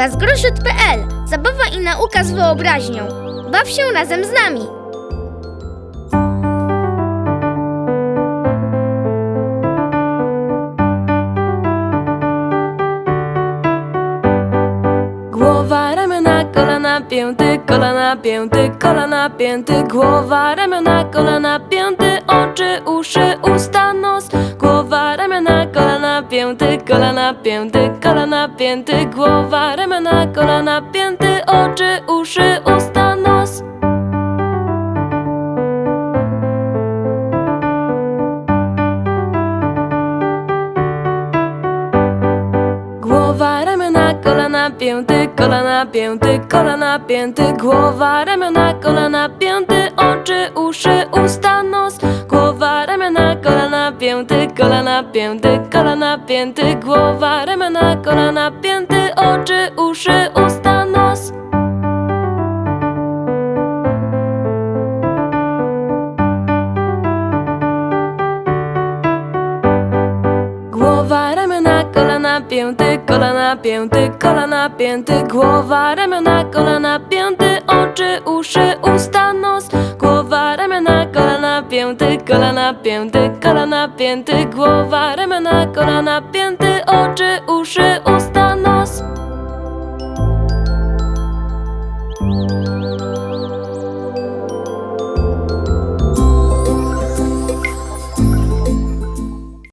Bazgroszut.pl Zabawa i nauka z wyobraźnią. Baw się razem z nami. Głowa, ramiona, kolana, pięty, kolana, pięty, kolana, pięty Głowa, ramiona, kolana, pięty, oczy, uszy, usta, pięty, kolana, pięty, kolana, pięty Głowa, ramiona, kolana, pięty, oczy, uszy, usta, nos. Głowa, ramiona, kolana, pięty, kolana, pięty, kolana, pięty Głowa, ramiona, kolana, pięty, oczy, uszy, usta, nos. Głowa, ramiona, kolana, pięty, kolana, pięty, kolana, pięty Głowa, ramiona, kolana, pięty, oczy, uszy, usta, nos. Głowa, ramiona, kolana, pięty, kolana, pięty, kolana, pięty Głowa, ramiona, kolana, pięty, oczy, uszy, pięty kolana pięty, kolana pięty, głowa, ramiona, kolana pięty, oczy, uszy,